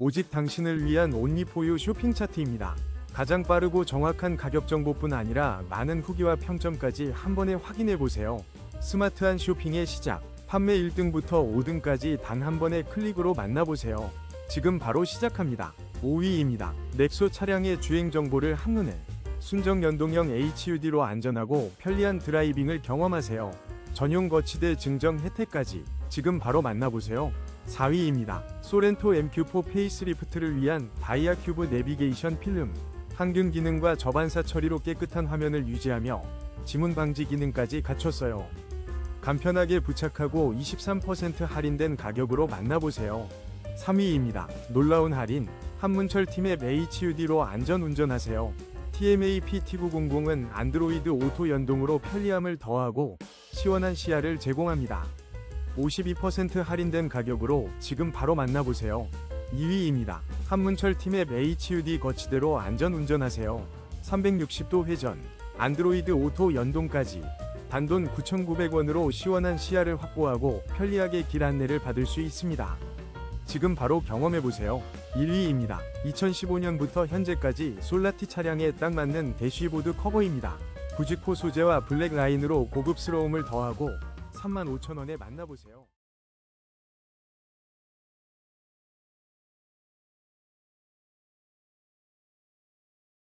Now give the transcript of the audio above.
오직 당신을 위한 온리포유 쇼핑 차트입니다. 가장 빠르고 정확한 가격 정보뿐 아니라 많은 후기와 평점까지 한 번에 확인해 보세요. 스마트한 쇼핑의 시작. 판매 1등부터 5등까지 단 한 번의 클릭으로 만나보세요. 지금 바로 시작합니다. 5위입니다. 넥소 차량의 주행 정보를 한눈에 순정 연동형 HUD로 안전하고 편리한 드라이빙을 경험하세요. 전용 거치대 증정 혜택까지 지금 바로 만나보세요. 4위입니다. 소렌토 MQ4 페이스리프트를 위한 다이아 큐브 내비게이션 필름 항균 기능과 저반사 처리로 깨끗한 화면을 유지하며 지문 방지 기능까지 갖췄어요. 간편하게 부착하고 23% 할인된 가격으로 만나보세요. 3위입니다. 놀라운 할인 한문철 팀의 HUD로 안전 운전하세요. TMA PT900은 안드로이드 오토 연동으로 편리함을 더하고 시원한 시야를 제공합니다. 52% 할인된 가격으로 지금 바로 만나보세요. 2위입니다. 한문철 팀의 HUD 거치대로 안전 운전하세요. 360도 회전, 안드로이드 오토 연동까지 단돈 9,900원으로 시원한 시야를 확보하고 편리하게 길 안내를 받을 수 있습니다. 지금 바로 경험해보세요. 1위입니다. 2015년부터 현재까지 솔라티 차량에 딱 맞는 대쉬보드 커버입니다. 부직포 소재와 블랙 라인으로 고급스러움을 더하고 35,000원에 만나보세요.